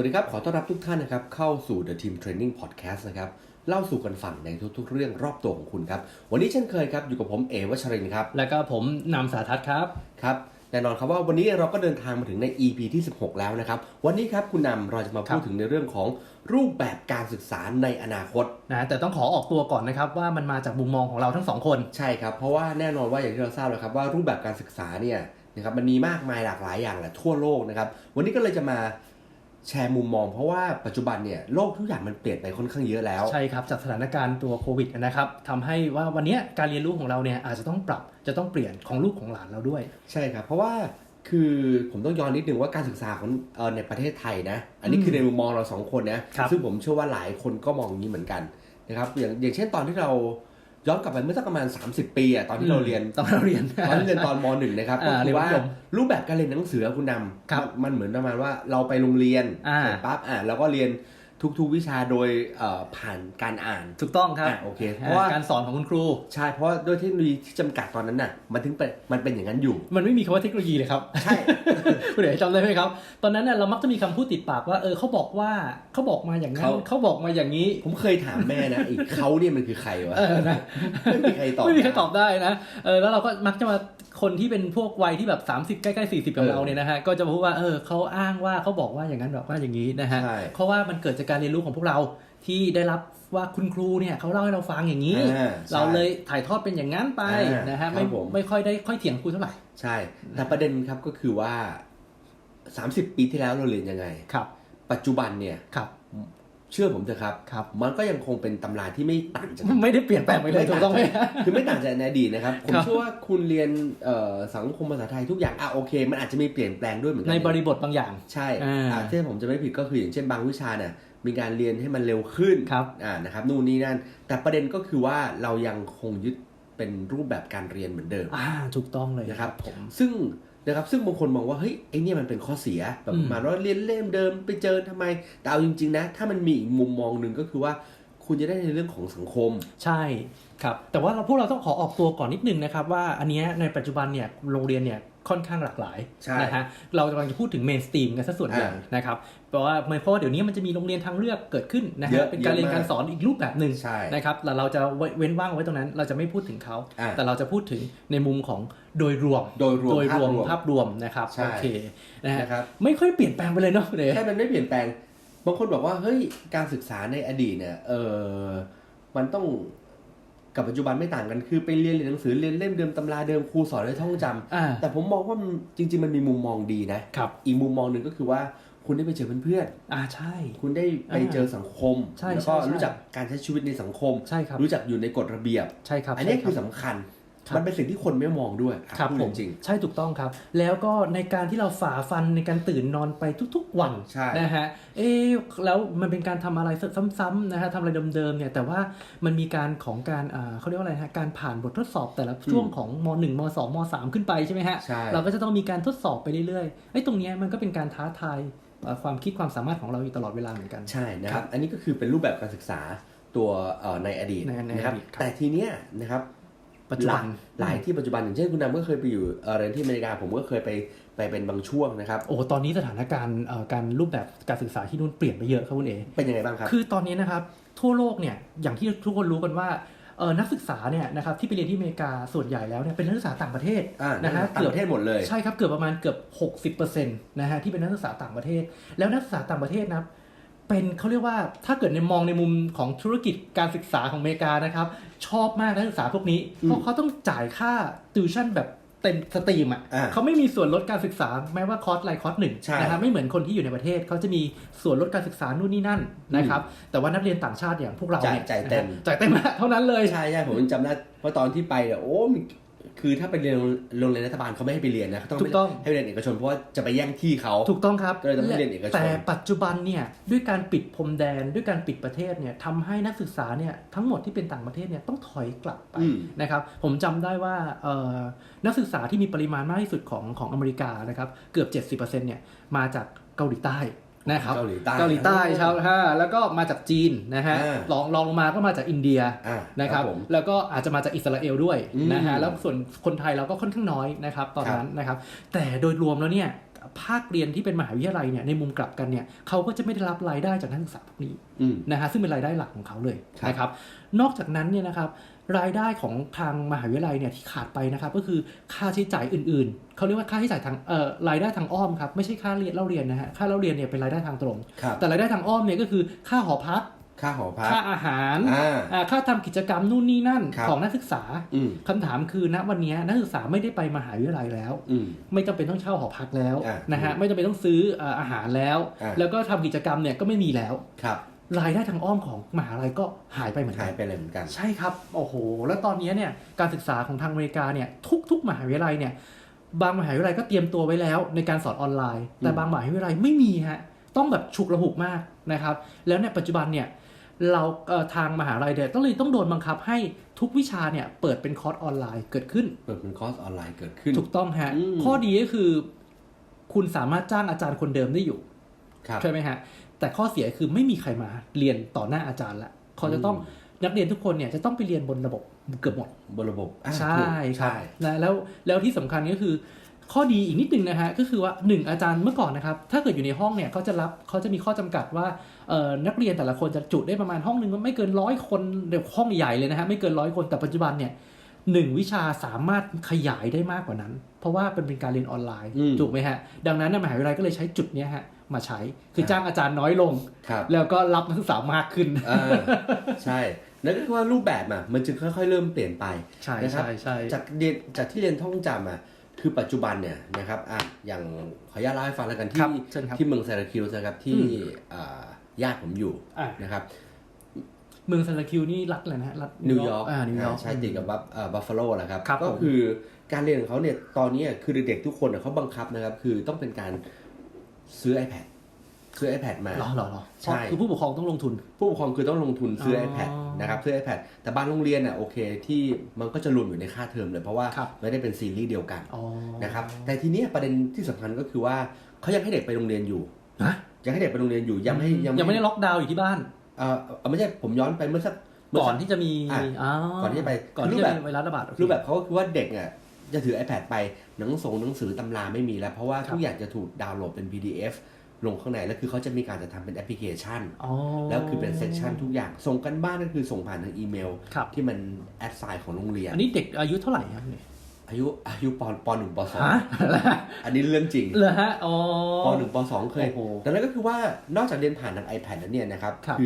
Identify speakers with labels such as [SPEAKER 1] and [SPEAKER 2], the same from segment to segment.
[SPEAKER 1] วัสดีครับ ขอต้อนรับทุกท่านนะครับ เข้าสู่ The Team Training Podcast นะครับ เล่าสู่กันฟังในทุกๆ เรื่องรอบตัวของคุณครับ วันนี้เช่นเคยครับ อยู่กับผมเอวัชรินทร์ครับ
[SPEAKER 2] แล้วก็ผมนำสาทัศน์ครับ
[SPEAKER 1] ครับ แน่นอนครับว่าวันนี้เราก็เดินทางมาถึงใน EP ที่ 16 แล้วนะครับ วันนี้ครับคุณนำเราจะมา
[SPEAKER 2] ครั
[SPEAKER 1] พูด
[SPEAKER 2] บ
[SPEAKER 1] ถึงในเรื่องของรูปแบบการศึกษาในอนาคต
[SPEAKER 2] นะแต่ต้องขอออกตัวก่อนนะครับว่ามันมาจากมุมมองของเราทั้งสองคน
[SPEAKER 1] ใช่ครับเพราะว่าแน่นอนว่าอย่างที่เราทราบแล้วครับว่ารูปแบบการศึกษาเนี่ยนะครับมันมีมากมายหลากหลายอย่างแหละทั่วโลกนะครับวันนี้ก็เลยจะมา แชร์มุมมอง เพราะว่าปัจจุบันเนี่ยโลกทุกอย่างมันเปลี่ยนไปค่อนข้างเยอะแล้ว
[SPEAKER 2] ใช่ครับ จากสถานการณ์ตัวโควิดนะครับทำให้ว่าวันเนี้ยการเรียนรู้ของเราเนี่ยอาจจะต้องปรับจะต้องเปลี่ยนของลูกของหลานเราด้วย
[SPEAKER 1] ใช่ครับ เพราะว่าคือผมต้องย้อนนิดนึงว่าการศึกษาของเอ่อในประเทศไทยนะ อันนี้คือในมุมมองเราสองคนนะครับซึ่งผมเชื่อว่าหลายคนก็มองอย่างนี้เหมือนกันนะครับอย่างอย่างเช่นตอนที่เรา ย้อนกลับไปเมื่อสักประมาณ 30 ปีอะตอนที่เราเรียน
[SPEAKER 2] ตอนเราเรียน
[SPEAKER 1] ตอนที่เรียนตอนมหนึ่งนะครับก็
[SPEAKER 2] อ่า
[SPEAKER 1] คือว่า
[SPEAKER 2] เรียนมัธยม
[SPEAKER 1] รูปแบบการเรียนหนังสือคุณนำ
[SPEAKER 2] ครับ
[SPEAKER 1] มันมันเหมือนประมาณว่าเราไปโรงเรียน
[SPEAKER 2] อ่า
[SPEAKER 1] เสร็จปั๊บอะเราก็เรียน ทุกๆวิชาโดยเอ่อผ่านการอ่าน
[SPEAKER 2] ถูกต้องครับ
[SPEAKER 1] อะโอเคเพราะว่า
[SPEAKER 2] การสอนของคุณครู
[SPEAKER 1] ใช่เพราะว่าด้วยเทคโนโลยีที่จำกัดตอนนั้นน่ะมันถึงเป็นมันเป็นอย่างนั้นอยู่
[SPEAKER 2] มันไม่มีคำว่าเทคโนโลยีเลยครับ
[SPEAKER 1] ใช่
[SPEAKER 2] คุณเอ๋จำได้ไหมครับ ตอนนั้นเนี่ยเรามักจะมีคำพูดติดปากว่าเออเขาบอกว่าเขาบอกมาอย่างนั้น
[SPEAKER 1] เขา
[SPEAKER 2] เขาบอกมาอย่างนี้
[SPEAKER 1] ผมเคยถามแม่นะไอ้เขาเนี่ยมันคือใครวะ
[SPEAKER 2] เออนะ
[SPEAKER 1] ไม่มีใครตอบ
[SPEAKER 2] ไม่มีใครตอบได้นะเออแล้วเราก็มักจะมา คนที่เป็นพวกวัยที่แบบ 30 ใกล้ๆ40กับ
[SPEAKER 1] เออ
[SPEAKER 2] เราเนี่ยนะฮะก็จะมาพูดว่าเออเขาอ้างว่าเขาบอกว่าอย่างนั้นบอกว่าอย่างนี้นะฮะ
[SPEAKER 1] ใช่
[SPEAKER 2] เพราะว่ามันเกิดจากการเรียนรู้ของพวกเราที่ได้รับว่าคุณครูเนี่ยเขาเล่าให้เราฟังอย่างนี้
[SPEAKER 1] อ่าใช่
[SPEAKER 2] เราเลยถ่ายทอดเป็นอย่างนั้นไป
[SPEAKER 1] อ่าน
[SPEAKER 2] นะฮะ
[SPEAKER 1] ครับ
[SPEAKER 2] ไม่
[SPEAKER 1] ผม
[SPEAKER 2] ไม่ค่อยได้ค่อยเถียงครูเท่าไหร่
[SPEAKER 1] ใช่ แต่ประเด็นครับก็คือว่า 30 ปีที่แล้วเราเรียนยังไง
[SPEAKER 2] ครับ
[SPEAKER 1] ปัจจุบันเนี่ย
[SPEAKER 2] ครับ
[SPEAKER 1] เชื่อผมเถอะครับ
[SPEAKER 2] ครับ
[SPEAKER 1] มันก็ยังคงเป็นตำราที่ไม่ต่างจาก
[SPEAKER 2] ไม่ได้เปลี่ยนแปลงไปเลยถูกต้องไหม
[SPEAKER 1] คือไม่ต่างจากในอดีตนะครับ ผม
[SPEAKER 2] ครับ
[SPEAKER 1] เชื่อว่าคุณเรียนเอ่อสังคมภาษาไทยทุกอย่างอะโอเค มันอาจจะมีเปลี่ยนแปลงด้วยเหมือนกั
[SPEAKER 2] ในบริบทบางอย่าง
[SPEAKER 1] ใช่
[SPEAKER 2] อ่า
[SPEAKER 1] อะที่ผมจะไม่ผิดก็คืออย่างเช่นบางวิชาเนี่ยมีการเรียนให้มันเร็วขึ้น
[SPEAKER 2] ครับ
[SPEAKER 1] อ่านะครับนู่นนี่นั่น แต่ประเด็นก็คือว่าเรายังคงยึดเป็นรูปแบบการเรียนเหมือนเดิม
[SPEAKER 2] อ่าถูกต้องเลย
[SPEAKER 1] นะครับ
[SPEAKER 2] ผม
[SPEAKER 1] ซึ่ง นะครับซึ่งบางคนมองว่าเฮ้ยไอเนี่ยมันเป็นข้อเสียแบบ
[SPEAKER 2] อืม
[SPEAKER 1] ประมาณว่าเรียนเล่มเดิมไปเจอทำไมแต่เอาจริง ๆ นะ ถ้ามันมีอีกมุมมองหนึ่งก็คือว่าคุณจะได้ในเรื่องของสังคม
[SPEAKER 2] ใช่ครับแต่ว่าเราพวกเราต้องขอออกตัวก่อนนิดนึงนะครับว่าอันเนี้ยในปัจจุบันเนี่ยโรงเรียนเนี่ย ค่อนข้างหลากหลาย
[SPEAKER 1] ใช่
[SPEAKER 2] นะฮะเรากำลังจะพูดถึงเมนสตรีมกันซะส่วนใหญ่
[SPEAKER 1] อ่า
[SPEAKER 2] นะครับเพราะว่าเพราะว่าเดี๋ยวนี้มันจะมีโรงเรียนทางเลือกเกิดขึ้นนะ
[SPEAKER 1] เย
[SPEAKER 2] ฮะ
[SPEAKER 1] อะ
[SPEAKER 2] เป็นการเรียน
[SPEAKER 1] เยอะมาก
[SPEAKER 2] การสอนอีกรูปแบบหนึ่ง
[SPEAKER 1] ใช่
[SPEAKER 2] นะครับแต่เราจะเว้นว่างไว้ตรงนั้น เราจะไม่พูดถึงเขา
[SPEAKER 1] อ่า
[SPEAKER 2] แต่เราจะพูดถึงในมุมของโดยรวม
[SPEAKER 1] โดยรวม
[SPEAKER 2] โดยรวม
[SPEAKER 1] ภา
[SPEAKER 2] ภา
[SPEAKER 1] พ
[SPEAKER 2] พ
[SPEAKER 1] ร
[SPEAKER 2] ร
[SPEAKER 1] ว
[SPEAKER 2] ว
[SPEAKER 1] ม
[SPEAKER 2] มนะครับ
[SPEAKER 1] ใช่
[SPEAKER 2] โอเคนะฮะ
[SPEAKER 1] นะครับ
[SPEAKER 2] ไม่ค่อยเปลี่ยนแปลงไปเลยเนาะเด
[SPEAKER 1] ใช่มันไม่เปลี่ยนแปลงบางคนบอกว่าเฮ้ยการศึกษาในอดีตเนี่ยเออมันต้อง กับปัจจุบันไม่ต่างกันคือไปเรียนเรียนหนังสือเรียนเล่มเดิมตำราเดิมครูสอนให้ท่องจำ
[SPEAKER 2] อ่า
[SPEAKER 1] แต่ผมมองว่ามันจริง ๆ มันมีมุมมองดีนะ
[SPEAKER 2] ครับ
[SPEAKER 1] อีกมุมมองหนึ่งก็คือว่าคุณได้ไปเจอเพื่อน
[SPEAKER 2] อ่าใช่
[SPEAKER 1] ๆคุณได้ไปเจอสังคม
[SPEAKER 2] ใช่
[SPEAKER 1] แล้วก็
[SPEAKER 2] ใช่ใช่
[SPEAKER 1] รู้จักการใช้ชีวิตในสังคม
[SPEAKER 2] ใช่ครับ
[SPEAKER 1] รู้จักอยู่ในกฎระเบียบ
[SPEAKER 2] ใช่ครับ
[SPEAKER 1] อันนี้
[SPEAKER 2] ใช่
[SPEAKER 1] คือ
[SPEAKER 2] รับ
[SPEAKER 1] สำคัญ
[SPEAKER 2] ครับ
[SPEAKER 1] มันเป็นสิ่งที่คนไม่มองด้วยอะ
[SPEAKER 2] ครับ
[SPEAKER 1] พูด
[SPEAKER 2] ผม
[SPEAKER 1] จริง
[SPEAKER 2] ใช่ถูกต้องครับ แล้วก็ในการที่เราฝ่าฟันในการตื่นนอนไปทุกๆวัน
[SPEAKER 1] ใช่
[SPEAKER 2] นะฮะเอ๊ะแล้วมันเป็นการทำอะไรซ้ำๆนะฮะทำอะไรเดิมๆเนี่ยแต่ว่ามันมีการของการอ่าเขาเรียกว่าอะไรฮะการผ่านบททดสอบแต่ละช่วงของม .1 ม .2 ม .3 ขึ้นไปใช่ไหมฮะ
[SPEAKER 1] ใช่
[SPEAKER 2] เราก็จะต้องมีการทดสอบไปเรื่อยๆไอ้ยตรงเนี้ยมันก็เป็นการท้าทายเอ่อความคิดความสามารถของเราอยู่ตลอดเวลาเหมือนกัน
[SPEAKER 1] ใช่นะครับ อันนี้ก็คือเป็นรูปแบบการศึกษาตัวเอ่อในอดีต
[SPEAKER 2] ในใน
[SPEAKER 1] นะครับ
[SPEAKER 2] อดีตครับ
[SPEAKER 1] แต่ทีเนี้ยนะครับ
[SPEAKER 2] ปัจจุบัน
[SPEAKER 1] หลายหลายที่ปัจจุบันอย่างเช่นคุณนำก็เคยไปอยู่เอ่อเรียนที่อเมริกาผมก็เคยไปไปเป็นบางช่วงนะครับ
[SPEAKER 2] โอ้ตอนนี้สถานการณ์เอ่อการรูปแบบการศึกษาที่นู่นเปลี่ยนไปเยอะครับคุณเอ
[SPEAKER 1] เป็นยังไงบ้างครับ
[SPEAKER 2] คือตอนนี้นะครับทั่วโลกเนี่ยอย่างที่ทุกคนรู้กันว่าเออนักศึกษาเนี่ยนะครับที่ไปเรียนที่อเมริกาส่วนใหญ่แล้วเนี่ยเป็นนักศึกษาต่างประเทศ
[SPEAKER 1] อ่า
[SPEAKER 2] นะฮะ
[SPEAKER 1] ต่างประเทศหมดเลย
[SPEAKER 2] ใช่ครับเกือบประมาณเกือบ 60%นะฮะที่เป็นนักศึกษาต่างประเทศ แล้วนักศึกษาต่างประเทศนะครับ เป็นเขาเรียกว่าถ้าเกิดในมองในมุมของธุรกิจการศึกษาของอเมริกานะครับ ชอบมากนักศึกษาพวกนี้
[SPEAKER 1] อืม
[SPEAKER 2] เพราะเขาต้องจ่ายค่าติวชั่นแบบเต็มสตรีมอะ
[SPEAKER 1] อ่า
[SPEAKER 2] เขาไม่มีส่วนลดการศึกษาแม้ว่าคอร์สอะไรคอร์สหนึ่ง
[SPEAKER 1] ใช่
[SPEAKER 2] นะครับไม่เหมือนคนที่อยู่ในประเทศเขาจะมีส่วนลดการศึกษานู่นนี่นั่นนะครับแต่ว่านักเรียนต่างชาติอย่างพวกเราเนี่ย
[SPEAKER 1] จ่ายจ่ายเต็ม
[SPEAKER 2] นะฮะจ่ายเต็มเท่านั้นเลย
[SPEAKER 1] ใช่ใช่ผมยังจำได้ว่าตอนที่ไปเนี่ยโอ้มี คือถ้าไปเรียนโรงเรียนรัฐบาลเขาไม่ให้ไปเรียนนะเขาต้อง
[SPEAKER 2] ถูกต้อง
[SPEAKER 1] ให้ไปเรียนเอกชนเพราะว่าจะไปแย่งที่เขา
[SPEAKER 2] ถูกต้องครับ
[SPEAKER 1] ก็เลยต้องให้เรียนเอกชน
[SPEAKER 2] แต่ปัจจุบันเนี่ยด้วยการปิดพรมแดนด้วยการปิดประเทศเนี่ยทำให้นักศึกษาเนี่ยทั้งหมดที่เป็นต่างประเทศเนี่ยต้องถอยกลับไป
[SPEAKER 1] อืม
[SPEAKER 2] นะครับผมจำได้ว่าเอ่อนักศึกษาที่มีปริมาณมากที่สุดของของอเมริกานะครับเกือบ 70%เนี่ยมาจากเกาหลีใต้ นะครับ
[SPEAKER 1] เกาหลีใต้
[SPEAKER 2] เกาหลีใต้ชาวฮะแล้วก็มาจากจีนนะฮะ
[SPEAKER 1] อ่า
[SPEAKER 2] ลองลองลงมาก็มาจากอินเดีย
[SPEAKER 1] อ่า
[SPEAKER 2] นะครับ
[SPEAKER 1] ผม
[SPEAKER 2] แล้วก็อาจจะมาจากอิสราเอลด้วย
[SPEAKER 1] อืม
[SPEAKER 2] นะฮะแล้วส่วนคนไทยเราก็ค่อนข้างน้อยนะครับตอนนั้นนะครับ แต่โดยรวมแล้วเนี่ยภาคเรียนที่เป็นมหาวิทยาลัยเนี่ยในมุมกลับกันเนี่ยเขาก็จะไม่ได้รับรายได้จากนักศึกษาพวกนี้
[SPEAKER 1] อืม
[SPEAKER 2] นะฮะซึ่งเป็นรายได้หลักของเขาเลย
[SPEAKER 1] ครับ
[SPEAKER 2] นะครับ นอกจากนั้นเนี่ยนะครับ รายได้ของทางมหาวิทยาลัยเนี่ยที่ขาดไปนะครับก็คือค่าใช้จ่ายอื่นๆ เขาเรียกว่าค่าใช้จ่ายทางเอ่อรายได้ทางอ้อมครับไม่ใช่ค่าเรียนเล่าเรียนนะฮะค่าเล่าเรียนเนี่ยเป็นรายได้ทางตรง
[SPEAKER 1] ครับ
[SPEAKER 2] แต่รายได้ทางอ้อมเนี่ยก็คือค่าหอพัก
[SPEAKER 1] ค่าหอพัก
[SPEAKER 2] ค่าอาหาร
[SPEAKER 1] อ่า
[SPEAKER 2] อ่าค่าทำกิจกรรมนู่นนี่นั่น
[SPEAKER 1] ครับ
[SPEAKER 2] ของนักศึกษา
[SPEAKER 1] อืม
[SPEAKER 2] คำถามคือณวันนี้นักศึกษาไม่ได้ไปมหาวิทยาลัยแล้ว
[SPEAKER 1] อืม
[SPEAKER 2] ไม่จำเป็นต้องเช่าหอพักแล้ว
[SPEAKER 1] อ่า
[SPEAKER 2] นะฮะไม่จำเป็นต้องซื้อเอ่ออาหารแล้ว
[SPEAKER 1] อ่า
[SPEAKER 2] แล้วก็ทำกิจกรรมเนี่ยก็ไม่มีแล้ว
[SPEAKER 1] ครับ
[SPEAKER 2] รายได้ทางอ้อมของมหาลัยก็หายไปเหมือนกั
[SPEAKER 1] หาย
[SPEAKER 2] น
[SPEAKER 1] ไปเลยเหมือนกัน
[SPEAKER 2] ใช่ครับ โอ้โห แล้วตอนนี้เนี่ยการศึกษาของทางอเมริกาเนี่ยทุก ๆ มหาวิทยาลัยเนี่ยบางมหาวิทยาลัยก็เตรียมตัวไว้แล้วในการสอนออนไลน์ แต่
[SPEAKER 1] อืม
[SPEAKER 2] บางมหาวิทยาลัยไม่มีฮะต้องแบบฉุกระหุกมากนะครับ แล้วในปัจจุบันเนี่ยเราเอ่อทางมหาลัยเนี่ยต้องเลยต้องโดนบังคับให้ทุกวิชาเนี่ยเปิดเป็นคอร์สออนไลน์เกิดขึ้น
[SPEAKER 1] เปิดเป็นคอร์สออนไลน์เกิดขึ้น
[SPEAKER 2] ถูกต้องฮะ
[SPEAKER 1] อืม
[SPEAKER 2] ข้อดีก็คือ คุณสามารถจ้างอาจารย์คนเดิมได้อยู่
[SPEAKER 1] ครับ
[SPEAKER 2] ใช่ไหมฮะ แต่ข้อเสียคือไม่มีใครมาเรียนต่อหน้าอาจารย์ละเขาจะต้องนักเรียนทุกคนเนี่ยจะต้องไปเรียนบนระบบเกือบหมด
[SPEAKER 1] บนระบบอ่า
[SPEAKER 2] ใช่
[SPEAKER 1] ถูก
[SPEAKER 2] ครับ
[SPEAKER 1] ใช่
[SPEAKER 2] นะแล้วแล้วที่สำคัญก็คือ ข้อดีอีกนิดนึงนะฮะก็คือว่าหนึ่งอาจารย์เมื่อก่อนนะครับ ถ้าเกิดอยู่ในห้องเนี่ยเขาจะรับเขาจะมีข้อจำกัดว่าเอ่อนักเรียนแต่ละคนจะจุได้ประมาณห้องหนึ่งไม่เกินร้อยคนเดี๋ยวห้องใหญ่เลยนะฮะไม่เกินร้อยคนแต่ปัจจุบันเนี่ย หนึ่งวิชาสามารถขยายได้มากกว่านั้น เพราะว่าเป็นเป็นการเรียนออนไลน์
[SPEAKER 1] อืม
[SPEAKER 2] ถูกไหมฮะ ดังนั้นนะมหาวิทยาลัยก็เลยใช้จุดเนี้ยฮะมาใช้คือ
[SPEAKER 1] ครับ
[SPEAKER 2] จ้างอาจารย์น้อยลง
[SPEAKER 1] ครับ
[SPEAKER 2] แล้วก็รับนักศึกษามากขึ้น
[SPEAKER 1] อ่าใช่นั่นก็คือว่ารูปแบบอะมันจึงค่อยๆ เริ่มเปลี่ยนไป
[SPEAKER 2] ใช่
[SPEAKER 1] นะครับ
[SPEAKER 2] ใช่ใช่
[SPEAKER 1] จากเรียนจากที่เรียนท่องจำอะคือปัจจุบันเนี่ยนะครับอะอย่างขออนุญาตเล่าให้ฟังแล้วกัน
[SPEAKER 2] ค
[SPEAKER 1] ที่
[SPEAKER 2] รับเชิญครับ
[SPEAKER 1] ที่เมืองเซราคิวส์นะครับที่
[SPEAKER 2] อืม
[SPEAKER 1] อ่าญาติผมอยู่
[SPEAKER 2] อะ
[SPEAKER 1] นะครับ
[SPEAKER 2] เมืองซาราคิวนี่รัฐอะไรนะฮะรัฐ
[SPEAKER 1] นิวยอร์ก
[SPEAKER 2] อ่านิวยอร์ก
[SPEAKER 1] ใช่ติดกับบัฟบัฟฟาโลแหละครับ
[SPEAKER 2] ครับ
[SPEAKER 1] ก็
[SPEAKER 2] ผม
[SPEAKER 1] คือการเรียนของเขาเนี่ยตอนนี้คือเด็กๆทุกคนอะเขาบังคับนะครับ คือต้องเป็นการซื้อ iPad ซื้อ iPad มา
[SPEAKER 2] หรอหรอหรอ
[SPEAKER 1] ใช่
[SPEAKER 2] คือผู้ปกครองต้องลงทุน
[SPEAKER 1] ผู้ปกครองคือต้องลงทุนซื้อ
[SPEAKER 2] อ
[SPEAKER 1] iPad นะครับซื้อ iPad แต่บางโรงเรียนอะโอเคที่มันก็จะรวมอยู่ในค่าเทอมเลยเพราะว่า
[SPEAKER 2] ครับ
[SPEAKER 1] ไม่ได้เป็นซีรีส์เดียวกัน
[SPEAKER 2] อ๋อ
[SPEAKER 1] นะครับแต่ทีเนี้ยประเด็นที่สำคัญก็คือว่าเขายังให้เด็กไปโรงเรียนอยู่
[SPEAKER 2] ฮะ
[SPEAKER 1] ยังให้เด็กไปโรงเรียนอยู่ยังไม่
[SPEAKER 2] ยังไม่ได้ล็อกดาวน์อยู่ที่บ้าน
[SPEAKER 1] เออเอ่อไม่ใช่ผมย้อนไปเมื่อสักเมื่
[SPEAKER 2] ก่อน
[SPEAKER 1] สั
[SPEAKER 2] ที่จะมี
[SPEAKER 1] อะ
[SPEAKER 2] อ๋อ
[SPEAKER 1] ก่อนที่จะไป
[SPEAKER 2] ก่อนที่
[SPEAKER 1] รูป
[SPEAKER 2] จะ
[SPEAKER 1] แบบ
[SPEAKER 2] มีไวรัสระบาดโอเค
[SPEAKER 1] รูปแบบเขาก็คือว่าเด็กอะจะถือ iPad ไปหนังส่งหนังสือตำราไม่มีแล้ว เพราะว่า
[SPEAKER 2] ครับ
[SPEAKER 1] ทุกอย่างจะถูกดาวน์โหลดเป็น PDF ลงข้างในแล้วคือเขาจะมีการจะทำเป็นแอปพลิเคชัน
[SPEAKER 2] อ๋อ
[SPEAKER 1] แล้วคือเป็นเซสชันทุกอย่าง ส่งกันบ้านก็คือส่งผ่านทางอีเมล
[SPEAKER 2] ครับ
[SPEAKER 1] ที่มันแอดไซน์ของโรงเรียน
[SPEAKER 2] อันนี้เด็กอายุเท่าไหร่ครับเนี่ย
[SPEAKER 1] อายุอายุปปหนึ่งปสอง
[SPEAKER 2] ฮะ
[SPEAKER 1] อันนี้เรื่องจริง
[SPEAKER 2] เหรอฮะอ๋อ
[SPEAKER 1] ปหนึ่งปสองเคย
[SPEAKER 2] โอ้โห
[SPEAKER 1] ดังนั้นก็คือว่านอกจากเรียนผ่านทาง iPad แล้วเนี่ยนะครับ
[SPEAKER 2] ครับ
[SPEAKER 1] อ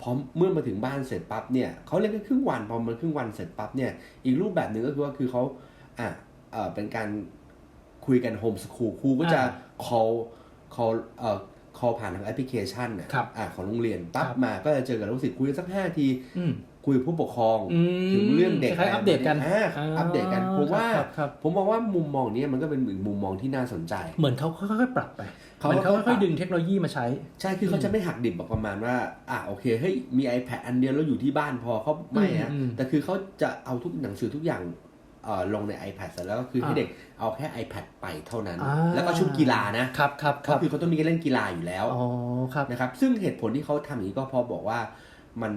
[SPEAKER 1] พอเมื่อมาถึงบ้านเสร็จปั๊บเนี่ยเขาเรียนแค่ครึ่งวันพอมันครึ่งวันเสร็จปั๊บเนี่ยอีกรูปแบบหนึ่งก็คือว่าคือเขาอะเอ่อเป็นการคุยกันโฮมสคูลครูก็จะ call call เอ่อ call ผ่านทางแอปพลิเคชันนะครับอะของโรงเรียนปั๊บ
[SPEAKER 2] ครับ
[SPEAKER 1] มาก็จะเจอกับลูกศิษย์คุยกันสักห้าที
[SPEAKER 2] อืม
[SPEAKER 1] คุยกับผู้ปกครอง
[SPEAKER 2] อืม
[SPEAKER 1] ถึงเรื่องเด็ก
[SPEAKER 2] คล้ายๆอัปเดตกัน
[SPEAKER 1] อ่าอัปเดตกันผมว่า
[SPEAKER 2] ครับครับ
[SPEAKER 1] ผมมองว่ามุมมองนี้มันก็เป็นอีกมุมมองที่น่าสนใจ
[SPEAKER 2] เหมือนเขาค่อยๆปรับไป
[SPEAKER 1] เขา
[SPEAKER 2] เหมือนเขา
[SPEAKER 1] ค่อยๆป
[SPEAKER 2] ค่
[SPEAKER 1] รั
[SPEAKER 2] อย
[SPEAKER 1] บ
[SPEAKER 2] ๆดึงเทคโนโลยีมาใช้
[SPEAKER 1] ใช่คือเขาจะไม่หักดิบแบบประมาณว่าอะโอเคเฮ้ยมี iPad อันเดียวแล้วอยู่ที่บ้านพอเขาไม่นะ
[SPEAKER 2] อืมอืม
[SPEAKER 1] แต่คือเขาจะเอาทุกหนังสือทุกอย่างเอ่อลงใน iPad เสร็จแล้วก็คือให้
[SPEAKER 2] อ่า
[SPEAKER 1] เด็กเอาแค่ iPad ไปเท่านั้น
[SPEAKER 2] อ่า
[SPEAKER 1] แล้วก็ชุดกีฬานะ
[SPEAKER 2] ครับครับค
[SPEAKER 1] ก็
[SPEAKER 2] รับ
[SPEAKER 1] คือเขาต้องมีเล่นกีฬาอยู่แล้ว
[SPEAKER 2] อ๋อครับ
[SPEAKER 1] นะครับซึ่งเหตุผลที่เขาทำอย่างนี้ก็เพราะบอกว่ามัน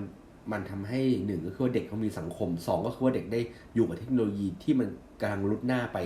[SPEAKER 1] มันทำให้หนึ่งก็คือว่าเด็กเขามีสังคมสองก็คือว่าเด็กได้อยู่กับเทคโนโลยีที่มันกำลังรุดหน้าไป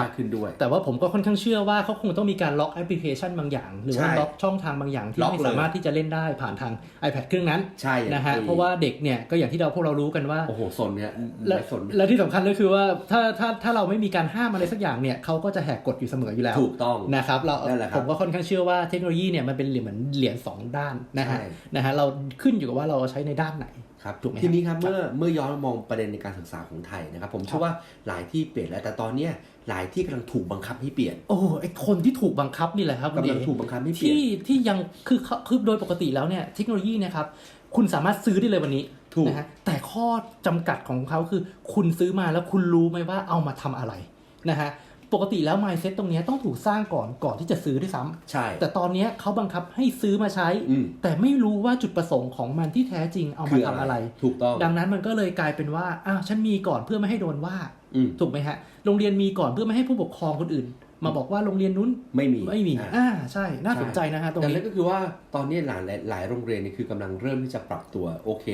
[SPEAKER 1] มากขึ้นด้วย
[SPEAKER 2] แต่ว่าผมก็ค่อนข้างเชื่อว่าเขาคงต้องมีการล็อกแอปพลิเคชันบางอย่าง หรือว่า
[SPEAKER 1] ใช่
[SPEAKER 2] ล็อกช่องทางบางอย่างที่
[SPEAKER 1] ล็อก
[SPEAKER 2] ไม่
[SPEAKER 1] เลย
[SPEAKER 2] สามารถที่จะเล่นได้ผ่านทาง iPad เครื่องนั้น
[SPEAKER 1] ใช่อย่าง
[SPEAKER 2] นะฮะ
[SPEAKER 1] ที่
[SPEAKER 2] เพราะว่าเด็กเนี่ยก็อย่างที่เราพวกเรารู้กันว่า
[SPEAKER 1] โอ้โหสนเนี่ย
[SPEAKER 2] และ
[SPEAKER 1] ไม่สน
[SPEAKER 2] และที่สำคัญก็คือว่าถ้าถ้าถ้าเราไม่มีการห้ามอะไรสักอย่างเนี่ยเขาก็จะแหกกฎอยู่เสมออยู่แล้ว
[SPEAKER 1] ถูกต้อง
[SPEAKER 2] นะครับเรา
[SPEAKER 1] นั่นแหละครับ
[SPEAKER 2] ผมก็ค่อนข้างเชื่อว่าเทคโนโลยีเนี่ยมันเป็นเหรียญเหมือนเหรียญสองด้านนะฮะ
[SPEAKER 1] ใช่
[SPEAKER 2] นะฮะเราขึ้นอยู่กับว่าเราใช้ในด้านไหน
[SPEAKER 1] ครับ
[SPEAKER 2] ถูกไหม
[SPEAKER 1] ทีนี้ครับ
[SPEAKER 2] ครับ
[SPEAKER 1] เมื่อเมื่อย้อนมองประเด็นในการศึกษาของไทยนะครับผมเชื่อว่าหลายที่เปลี่ยนแล้วแต่ตอนเนี้ยหลายที่กำลังถูกบังคับให้เปลี่ยน
[SPEAKER 2] โอ้ไอคนที่ถูกบังคับนี่แหละครับคุณ
[SPEAKER 1] กำลัง
[SPEAKER 2] เอ๋
[SPEAKER 1] ถูกบังคับให้เปลี่ยน
[SPEAKER 2] ที่ที่ยังคือเขาคือโดยปกติแล้วเนี่ยเทคโนโลยีเนะครับคุณสามารถซื้อได้เลยวันนี้
[SPEAKER 1] ถูก
[SPEAKER 2] นะฮะแต่ข้อจำกัดของเขาคือคุณซื้อมาแล้วคุณรู้ไหมว่าเอามาทำอะไรนะฮะ ปกติแล้ว mindset ตรงเนี้ยต้องถูกสร้างก่อนก่อนที่จะซื้อด้วยซ้ำ
[SPEAKER 1] ใช่
[SPEAKER 2] แต่ตอนเนี้ยเขาบังคับให้ซื้อมาใช้
[SPEAKER 1] อืม
[SPEAKER 2] แต่ไม่รู้ว่าจุดประสงค์ของมันที่แท้จริงเอามาทำอะไร
[SPEAKER 1] ถูกต้อง
[SPEAKER 2] ดังนั้นมันก็เลยกลายเป็นว่า อ้าวฉันมีก่อนเพื่อไม่ให้โดนว่า
[SPEAKER 1] อืม
[SPEAKER 2] ถูกไหมฮะ โรงเรียนมีก่อนเพื่อไม่ให้ผู้ปกครองคนอื่น มาบอกว่าโรงเรียนนู้น
[SPEAKER 1] ไม่มี
[SPEAKER 2] ไม่มี
[SPEAKER 1] อะ
[SPEAKER 2] อ่าใช่ น่าสนใจนะฮะตรง
[SPEAKER 1] แต่
[SPEAKER 2] นี้
[SPEAKER 1] นั่นก็คือว่าตอนนี้หลายหลายหลายโรงเรียนนี่คือกำลังเริ่มที่จะปรับตัว โอเค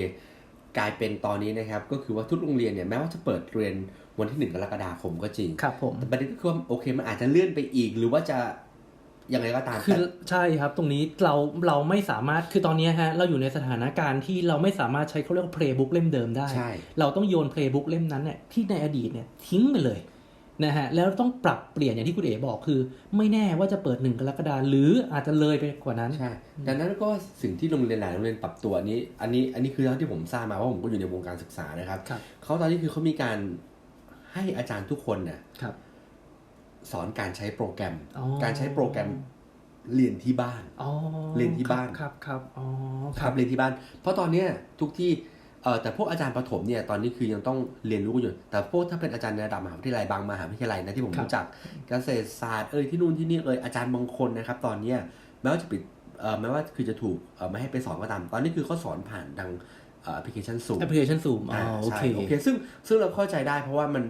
[SPEAKER 1] กลายเป็นตอนนี้นะครับ ก็คือว่าทุกโรงเรียนเนี่ยแม้ว่าจะเปิดเรียน วันที่หนึ่งกรกฎาคมก็จริง
[SPEAKER 2] ครับผม
[SPEAKER 1] แต่ประเด็นก็คือว่าโอเคมันอาจจะเลื่อนไปอีก หรือว่าจะยังไงก็ตาม
[SPEAKER 2] คือ
[SPEAKER 1] แต่
[SPEAKER 2] ใช่ครับ ตรงนี้เราเราไม่สามารถคือตอนนี้ฮะเราอยู่ในสถานการณ์ที่เราไม่สามารถใช้เขาเรียกว่า playbook เล่มเดิมได้
[SPEAKER 1] ใช่
[SPEAKER 2] เราต้องโยน playbook เล่มนั้นเนี่ยที่ในอดีตเนี่ยทิ้งไปเลยนะฮะแล้วต้องปรับเปลี่ยนอย่างที่คุณเอ๋บอกคือ ไม่แน่ว่าจะเปิดหนึ่งกรกฎาคมหรืออาจจะเลยไปกว่านั้น
[SPEAKER 1] ใช่ดังนั้นก็สิ่งที่โรงเรียนหลายโรงเรียนปรับตัวอันนี้ อันนี้อันนี้คือเท่าที่ผมทราบมาว่าผมก็อยู่ในวงการศึกษานะครับ
[SPEAKER 2] ครับ
[SPEAKER 1] เขาตอนนี้คือเขามีการ ให้อาจารย์ทุกคนเนี่ย
[SPEAKER 2] ครับ
[SPEAKER 1] สอนการใช้โปรแกรม
[SPEAKER 2] อ๋อ
[SPEAKER 1] การใช้โปรแกรมเรียนที่บ้าน
[SPEAKER 2] อ๋อ
[SPEAKER 1] เรียนที่บ้าน
[SPEAKER 2] ครับครับอ๋อ
[SPEAKER 1] ครับเรียนที่บ้าน เพราะตอนเนี้ยทุกที่เออแต่พวกอาจารย์ประถมเนี่ยตอนนี้คือยังต้องเรียนรู้กันอยู่ แต่พวกถ้าเป็นอาจารย์ในระดับมหาวิทยาลัยบางมหาวิทยาลัยนะที่ผมรู้จักเกษตรศาสตร์เอ่ยที่นู่นที่นี่เอ่ยอาจารย์บางคนนะครับตอนเนี้ยแม้ว่าจะปิดเอ่อแม้ว่าคือจะถูกเอ่อไม่ให้ไปสอนก็ตาม ตอนนี้คือเขาสอนผ่านทางเอ่อแอปพลิเคชันสูง
[SPEAKER 2] แอปพลิเคชันซูมอ๋อโอ
[SPEAKER 1] ใช่
[SPEAKER 2] เค
[SPEAKER 1] โอเคซึ่งซึ่งเราเข้าใจได้เพราะว่ามัน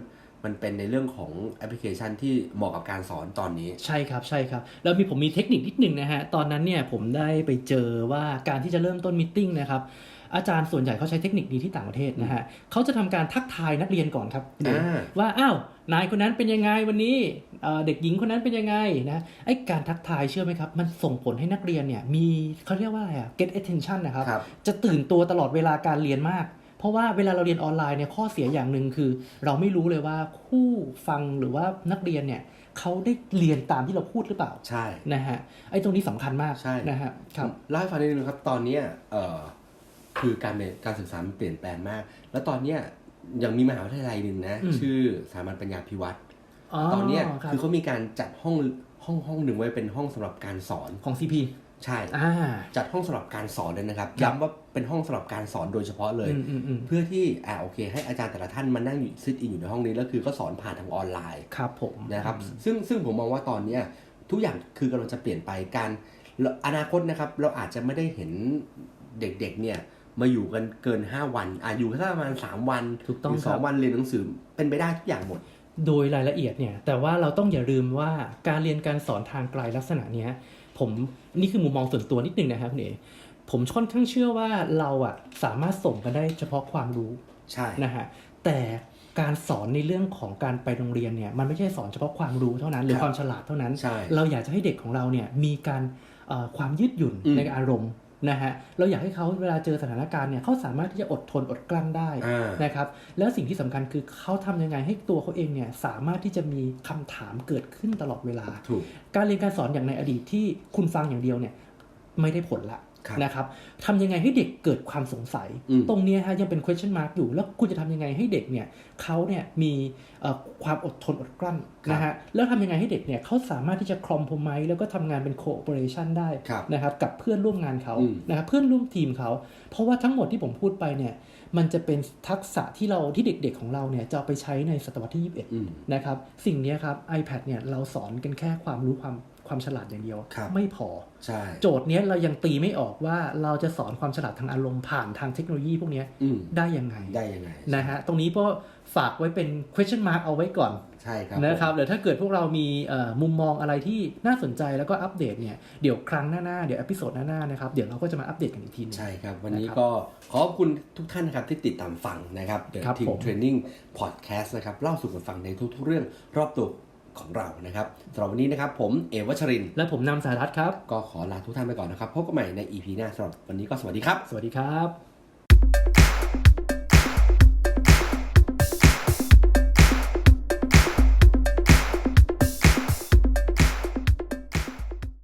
[SPEAKER 1] มันเป็นในเรื่องของแอปพลิเคชันที่เหมาะกับการสอนตอนนี้
[SPEAKER 2] ใช่ครับใช่ครับ แล้วมีผมมีเทคนิคนิดหนึ่งนะฮะ ตอนนั้นเนี่ยผมได้ไปเจอว่าการที่จะเริ่มต้นมิทติ้งนะครับอาจารย์ส่วนใหญ่เขาใช้เทคนิคนี้ที่ต่างประเทศนะฮะเขาจะทำการทักทายนักเรียนก่อนครับ
[SPEAKER 1] อ่า
[SPEAKER 2] ว่าอ้าวนายคนนั้นเป็นยังไงวันนี้เอ่อเด็กหญิงคนนั้นเป็นยังไงนะไอการทักทายเชื่อไหมครับ มันส่งผลให้นักเรียนเนี่ยมีเขาเรียกว่าอะไรอะ get attention นะครับ
[SPEAKER 1] ครับ
[SPEAKER 2] จะตื่นตัวตลอดเวลาการเรียนมาก เพราะว่าเวลาเราเรียนออนไลน์เนี่ยข้อเสียอย่างหนึ่งคือ เราไม่รู้เลยว่าคู่ฟังหรือว่านักเรียนเนี่ยเขาได้เรียนตามที่เราพูดหรือเปล่า
[SPEAKER 1] ใช่
[SPEAKER 2] นะฮะไอ้ตรงนี้สำคัญมาก
[SPEAKER 1] ใช่
[SPEAKER 2] นะฮะครับ
[SPEAKER 1] เล่าให้ฟังนิดนึงครับตอนเนี้ยเอ่อคือการเรียนการศึกษามันเปลี่ยนแปลงมาก แล้วตอนเนี้ยยังมีมหาวิทยาลัยหนึ่งนะ
[SPEAKER 2] อืม
[SPEAKER 1] ชื่อสถาบันปัญญาพิวัตรตอนเนี้ย
[SPEAKER 2] รับ
[SPEAKER 1] คือเขามีการจัดห้องห้องห้องหนึ่งไว้เป็นห้องสำหรับการสอน
[SPEAKER 2] ของ CP
[SPEAKER 1] ใช่
[SPEAKER 2] อ่า
[SPEAKER 1] จัดห้องสำหรับการสอนเลยนะครับ
[SPEAKER 2] ครับ
[SPEAKER 1] ย้ำว่าเป็นห้องสำหรับการสอนโดยเฉพาะเลย
[SPEAKER 2] อืมอืมอืม
[SPEAKER 1] เพื่อที่อ่าโอเค ให้อาจารย์แต่ละท่านมานั่งอยู่ซิทอินอยู่ในห้องนี้แล้วคือก็สอนผ่านทางออนไลน์
[SPEAKER 2] ครับผม
[SPEAKER 1] นะครับ ซึ่งซึ่งผมมองว่าตอนเนี้ยทุกอย่างคือกำลังจะเปลี่ยนไปการแล้วอนาคตนะครับ เราอาจจะไม่ได้เห็นเด็กๆ เนี่ยมาอยู่กันเกิน 5 วันอะอยู่แค่ประมาณ3วัน
[SPEAKER 2] ถูกต้อง
[SPEAKER 1] หรือส
[SPEAKER 2] ค
[SPEAKER 1] อ
[SPEAKER 2] รั
[SPEAKER 1] ง
[SPEAKER 2] บ
[SPEAKER 1] วันเรียนหนังสือเป็นไปได้ทุกอย่างหมด
[SPEAKER 2] โดยรายละเอียดเนี่ยแต่ว่าเราต้องอย่าลืมว่าการเรียนการสอนทางไกลลักษณะเนี้ย ผมนี่คือมุมมองส่วนตัวนิดนึงนะครับคุณเอ๋ผมค่อนข้างเชื่อว่าเราอะสามารถส่งกันได้เฉพาะความรู้
[SPEAKER 1] ใช่
[SPEAKER 2] นะฮะแต่การสอนในเรื่องของการไปโรงเรียนเนี่ยมันไม่ใช่สอนเฉพาะความรู้เท่านั้น หรือ
[SPEAKER 1] ครับ
[SPEAKER 2] ความฉลาดเท่านั้น
[SPEAKER 1] ใช่
[SPEAKER 2] เราอยากจะให้เด็กของเราเนี่ยมีการเอ่อความยืดหยุ่น
[SPEAKER 1] อืม
[SPEAKER 2] ในอารมณ์ นะฮะเราอยากให้เขาเวลาเจอสถานการณ์เนี่ยเขาสามารถที่จะอดทนอดกลั้นได้
[SPEAKER 1] อ่า
[SPEAKER 2] นะครับแล้วสิ่งที่สำคัญคือเขาทำยังไงให้ตัวเขาเองเนี่ยสามารถที่จะมีคำถามเกิดขึ้นตลอดเวลา
[SPEAKER 1] ถูก
[SPEAKER 2] การเรียนการสอนอย่างในอดีตที่คุณฟังอย่างเดียวเนี่ยไม่ได้ผลละ
[SPEAKER 1] ครับ
[SPEAKER 2] นะครับทำยังไงให้เด็กเกิดความสงสัย
[SPEAKER 1] อืม
[SPEAKER 2] ตรงเนี้ยฮะยังเป็น question mark อยู่ แล้วคุณจะทำยังไงให้เด็กเนี่ยเขาเนี่ยมีเอ่อความอดทนอดกลั้นนะฮะแล้วทำยังไงให้เด็กเนี่ยเขาสามารถที่จะ compromise แล้วก็ทำงานเป็น cooperation ได้
[SPEAKER 1] ครับ
[SPEAKER 2] นะครับกับเพื่อนร่วมงานเขา
[SPEAKER 1] อืม
[SPEAKER 2] นะครับเพื่อนร่วมทีมเขา เพราะว่าทั้งหมดที่ผมพูดไปเนี่ยมันจะเป็นทักษะที่เราที่เด็กๆของเราเนี่ยจะเอาไปใช้ในศตวรรษที่ 21
[SPEAKER 1] อืม
[SPEAKER 2] นะครับ สิ่งเนี้ยครับ iPad เนี่ยเราสอนกันแค่ความรู้ความ ความฉลาดอย่างเดียว
[SPEAKER 1] ครับ
[SPEAKER 2] ไม่พอ
[SPEAKER 1] ใช่
[SPEAKER 2] โจทย์เนี้ยเรายังตีไม่ออกว่าเราจะสอนความฉลาดทางอารมณ์ผ่านทางเทคโนโลยีพวกเนี้ย
[SPEAKER 1] อืม
[SPEAKER 2] ได้ยังไง
[SPEAKER 1] ได้ยังไง
[SPEAKER 2] นะฮะตรงนี้ก็ฝากไว้เป็น question mark เอาไว้ก่อน
[SPEAKER 1] ใช่ครับ
[SPEAKER 2] นะครับ
[SPEAKER 1] ผม
[SPEAKER 2] เดี๋ยวถ้าเกิดพวกเรามีเอ่อมุมมองอะไรที่น่าสนใจแล้วก็อัปเดตเนี่ยเดี๋ยวครั้งหน้าๆเดี๋ยวอพิโซดหน้าๆนะครับเดี๋ยวเราก็จะมาอัปเดตกันอีกทีหนึง
[SPEAKER 1] ใช่ครับ วันนี้
[SPEAKER 2] นะครับ
[SPEAKER 1] ก็ขอบคุณทุกท่านนะครับที่ติดตามฟังนะครับ The
[SPEAKER 2] ครับ
[SPEAKER 1] Team
[SPEAKER 2] ผม
[SPEAKER 1] Training Podcast นะครับเล่าสู่กันฟังในทุกๆเรื่องรอบตัว ของเรานะครับสำหรับวันนี้นะครับผมเอวัชรินทร์
[SPEAKER 2] และผมนำสารัตน์ครับ
[SPEAKER 1] ก็ขอลาทุกท่านไปก่อนนะครับ พบกันใหม่ใน EP หน้าสำหรับวันนี้ก็สวัสดีครับ
[SPEAKER 2] สวัสดีครับ